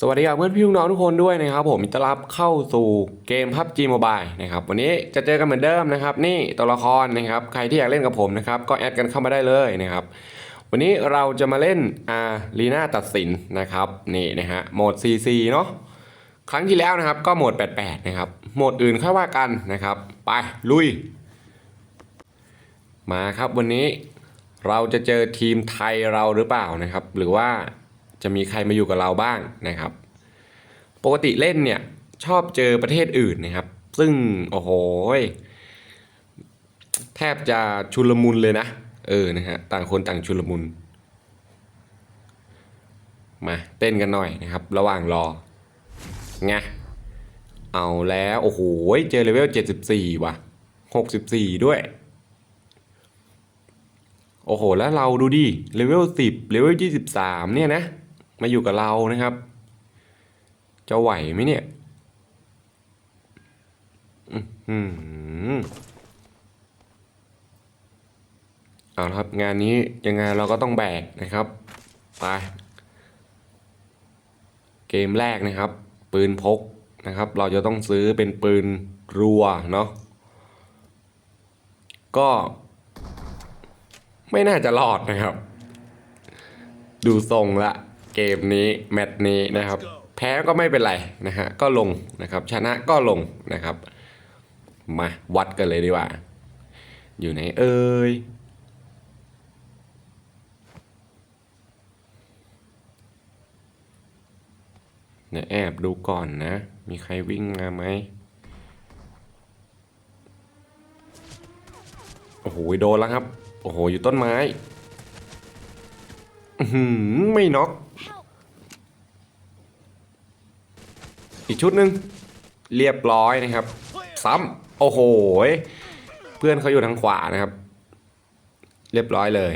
สวัสดีครับเพื่อนพี่น้องทุกคนด้วยนะครับผมต้อนรับเข้าสู่เกม PUBG Mobile นะครับวันนี้จะเจอกันเหมือนเดิมนะครับ นี่ตัวละครนะครับใครที่อยากเล่นกับผมนะครับก็แอดกันเข้ามาได้เลยนะครับวันนี้เราจะมาเล่นอารีนาตัดสินนะครับนี่นะฮะโหมด CC เนาะครั้งที่แล้วนะครับก็โหมด 88 นะครับโหมดอื่นค่อยว่ากันนะครับไปลุย มาครับวันนี้เราจะเจอทีมไทยเราหรือเปล่านะครับ หรือว่า จะมีใครมาอยู่กับเราบ้างนะครับ ปกติเล่นเนี่ยชอบเจอประเทศอื่นนะครับ ซึ่งโอ้โหแทบจะชุลมุนเลยนะเออนะฮะต่างคนต่างชุลมุน มาเต้นกันหน่อยนะครับ ระหว่างรอไงเอาแล้วโอ้โหเจอเลเวล 74 ว่ะ 64 ด้วย โอ้โห แล้วเราดูดิเลเวล 10เลเวล 23 เนี่ยนะ มาอยู่กับเรานะครับ จะไหวไหมเนี่ยอื้อหือเอาละครับงานนี้ยังไงเราก็ต้องแบกนะครับไปเกมแรกนะครับ ปืนพกนะครับ เราจะต้องซื้อเป็นปืนรัวเนาะก็ ไม่น่าจะรอดนะครับ ดูทรงละ เกมนี้แมตช์นี้นะครับ แพ้ก็ไม่เป็นไรนะฮะก็ลงนะครับ ชนะก็ลงนะครับ มาวัดกันเลยดีกว่า อยู่ไหนเอ่ยเนี่ยแอบดูก่อนนะ มีใครวิ่งมาไหม โอ้โห โดนแล้วครับ โอ้โห อยู่ต้นไม้อื้อ หืไม่น็อกอีกชุดหนึ่งเรียบร้อยนะครับ ซ้ำโอ้โหเพื่อนเขาอยู่ทางขวานะครับ เรียบร้อยเลย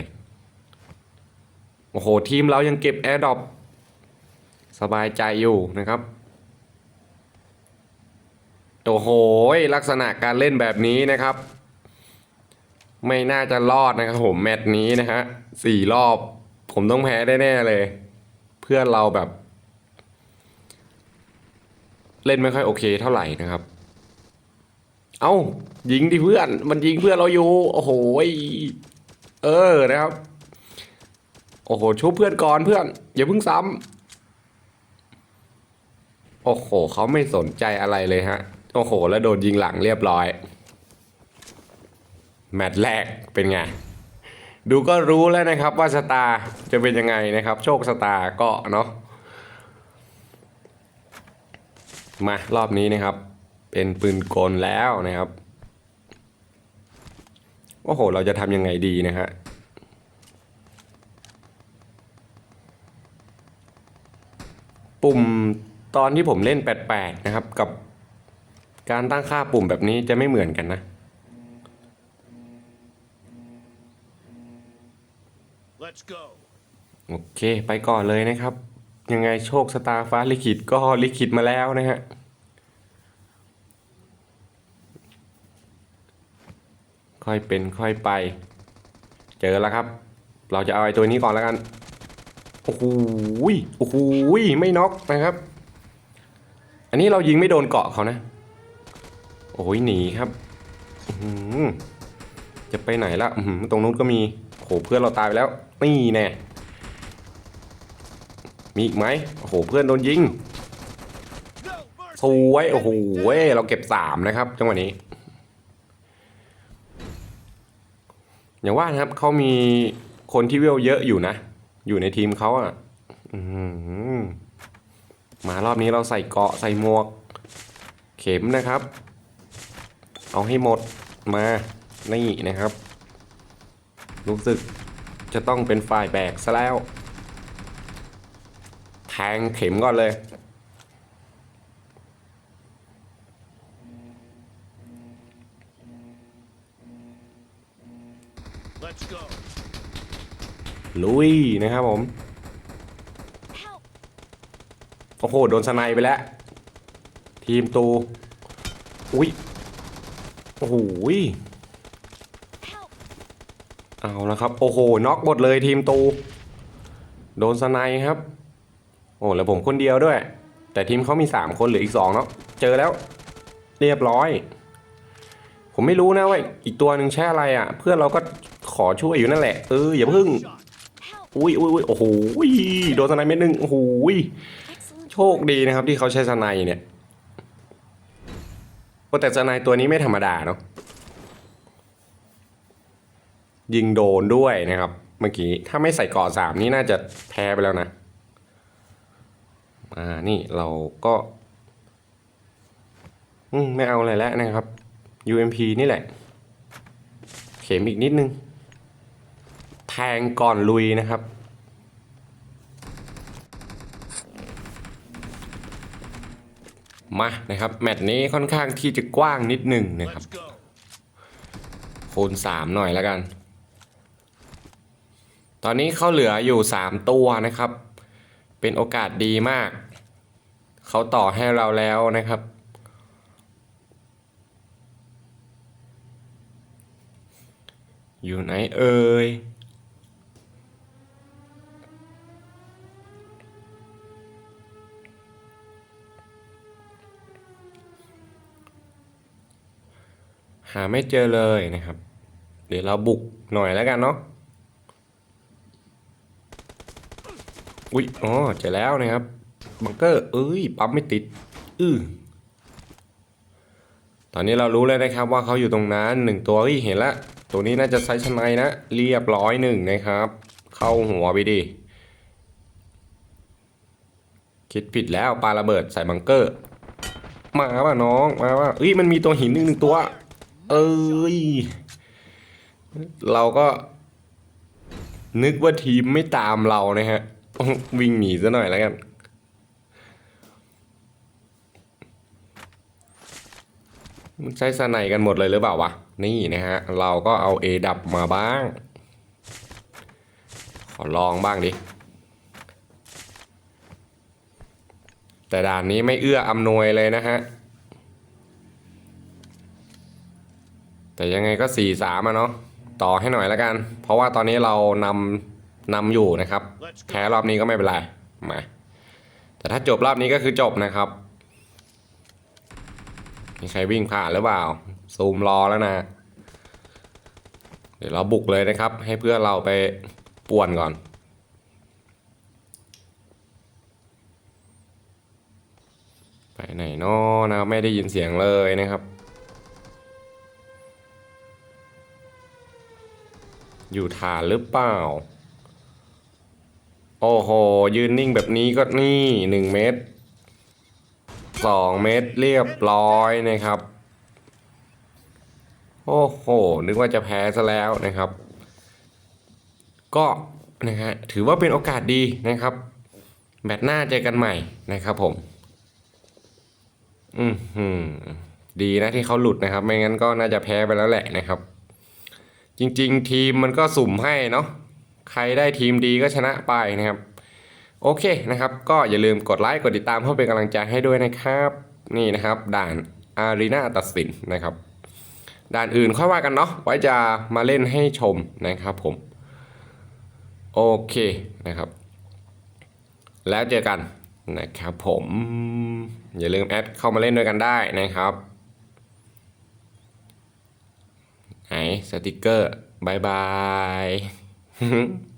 โอ้โหทีมเรายังเก็บแอร์ดรอปสบายใจอยู่นะครับโอ้โหยลักษณะการเล่นแบบนี้นะครับ ไม่น่าจะรอดนะครับผมแมตช์นี้นะฮะสี่รอบ ผมต้องแพ้แน่ๆเลย เพื่อนเราแบบ เล่นไม่ค่อยโอเคเท่าไหร่นะครับ เอ้ายิงดิเพื่อน มันยิงเพื่อนเราอยู่ โอ้โหเออนะครับ โอ้โหชุบเพื่อนก่อนเพื่อน อย่าเพิ่งซ้ำโอ้โหเขาไม่สนใจอะไรเลยฮะ โอ้โห แล้วโดนยิงหลังเรียบร้อย แมตช์แรกเป็นไง ดูก็รู้แล้วนะครับว่าสตาร์จะเป็นยังไงนะครับ โชคสตาร์ก็เนาะมารอบนี้นะครับ เป็นปืนกลแล้วนะครับโอ้โห เราจะทำยังไงดีนะฮะปุ่มตอนที่ผมเล่น 88 นะครับ กับการตั้งค่าปุ่มแบบนี้จะไม่เหมือนกันนะ โอเค ไปก่อนเลยนะครับ ยังไงโชคสตาร์ฟ้าลิขิตก็ลิขิตมาแล้วนะฮะค่อยเป็นค่อยไป เจอแล้วครับ เราจะเอาไอ้ตัวนี้ก่อนแล้วกัน โอ้โหยโอ้โหยไม่น็อกนะครับ อันนี้เรายิงไม่โดนเกาะเขานะ โอ้ยหนีครับจะไปไหนละตรงนู้นก็มี โอ้โหเพื่อนเราตายไปแล้ว นี่แน่ มีอีกไหมโอ้โหเพื่อนโดนยิงสวยโอ้โหเราเก็บสามนะครับจังหวะนี้อย่างว่านะครับเขามีคนที่เวลเยอะอยู่นะ อยู่ในทีมเขาอะมารอบนี้เราใส่เกาะใส่หมวก เข็มนะครับ เอาให้หมดมา นี่นะครับ รู้สึกจะต้องเป็นฝ่ายแบกซะแล้ว แทงเข็มก่อนเลย Let's go. ลุยนะครับผม โอ้โห โดนสไนไปแล้ว ทีมตู อุ้ย โอ้โหย เอาละครับ โอ้โหน็อกหมดเลยทีมตู โดนสไนครับ โอ้แล้วผมคนเดียวด้วย แต่ทีมเขามีสามคนเหลืออีกสองเนาะเจอแล้ว เรียบร้อย ผมไม่รู้นะว่าอีกตัวหนึ่งใช้อะไรอะ เพื่อนเราก็ขอช่วยอยู่นั่นแหละ เอออย่าเพึ่งอุ้ยอุ้ยอุ้ยโอ้โหโดนสไนเม็ดหนึ่งโอ้โหโชคดีนะครับที่เขาใช้สไนเนี่ยแต่สไนตัวนี้ไม่ธรรมดาเนาะ ยิงโดนด้วยนะครับ เมื่อกี้ถ้าไม่ใส่เกาะสามนี่น่าจะแพ้ไปแล้วนะอ่านี่เราก็อืมไม่เอาอะไรแล้วนะครับ UMP นี่แหละ เข็มอีกนิดนึง แทงก่อนลุยนะครับ มานะครับ แมตช์นี้ค่อนข้างที่จะกว้างนิดหนึ่งนะครับ คูณสามหน่อยแล้วกัน ตอนนี้เขาเหลืออยู่สามตัวนะครับ เป็นโอกาสดีมาก เขาต่อให้เราแล้วนะครับ อยู่ไหนเอ่ยหาไม่เจอเลยนะครับ เดี๋ยวเราบุกหน่อยแล้วกันเนาะ อุ๊ยอ๋อเจอแล้วนะครับ บังเกอร์ เอ้ย ปั๊มไม่ติด อือตอนนี้เรารู้เลยนะครับว่าเขาอยู่ตรงนั้นหนึ่งตัวเฮ้ยเห็นละ ตัวนี้น่าจะไซส์ชนายนะ เรียบร้อยหนึ่งนะครับ เข้าหัวไปดิ คิดผิดแล้วปาระเบิดใส่บังเกอร์ มาป่ะน้อง มาป่ะเอ้ยมันมีตัวหินหนึ่งหนึ่งตัว เอ้ย เราก็นึกว่าทีมไม่ตามเรานะฮะ วิ่งหนีซะหน่อยแล้วกัน มันใช้สไนกันหมดเลยหรือเปล่าวะ นี่นะฮะ เราก็เอา A ดับมาบ้าง ขอลองบ้างดิ แต่ด่านนี้ไม่เอื้ออำนวยเลยนะฮะ แต่ยังไงก็สี่สามอะเนาะ ต่อให้หน่อยแล้วกัน เพราะว่าตอนนี้เรานำ นำอยู่นะครับ แพ้รอบนี้ก็ไม่เป็นไรมาแต่ถ้าจบรอบนี้ก็คือจบนะครับ มีใครวิ่งผ่านหรือเปล่า ซูมรอแล้วนะ เดี๋ยวเราบุกเลยนะครับ ให้เพื่อนเราไปป่วนก่อนไปไหนนอนะครับไม่ได้ยินเสียงเลยนะครับ อยู่ฐานหรือเปล่า โอ้โห ยืนนิ่งแบบนี้ก็นี่หนึ่งเมตรสองเมตรเรียบร้อยนะครับ โอ้โห นึกว่าจะแพ้ซะแล้วนะครับ ก็นะฮะถือว่าเป็นโอกาสดีนะครับแมตช์หน้าเจอกันใหม่นะครับผม อืมหืมดีนะที่เขาหลุดนะครับ ไม่งั้นก็น่าจะแพ้ไปแล้วแหละนะครับ จริง ๆ ทีมมันก็สุ่มให้เนาะ ใครได้ทีมดีก็ชนะไปนะครับ โอเคนะครับ ก็อย่าลืมกดไลค์กดติดตามเพื่อเป็นกำลังใจให้ด้วยนะครับ นี่นะครับ ด่านอารีนาตัดสินนะครับ ด่านอื่นค่อยว่ากันเนาะไว้จะมาเล่นให้ชมนะครับผม โอเคนะครับ แล้วเจอกันนะครับผม อย่าลืมแอดเข้ามาเล่นด้วยกันได้นะครับไหนสติกเกอร์บายบาย 嗯哼。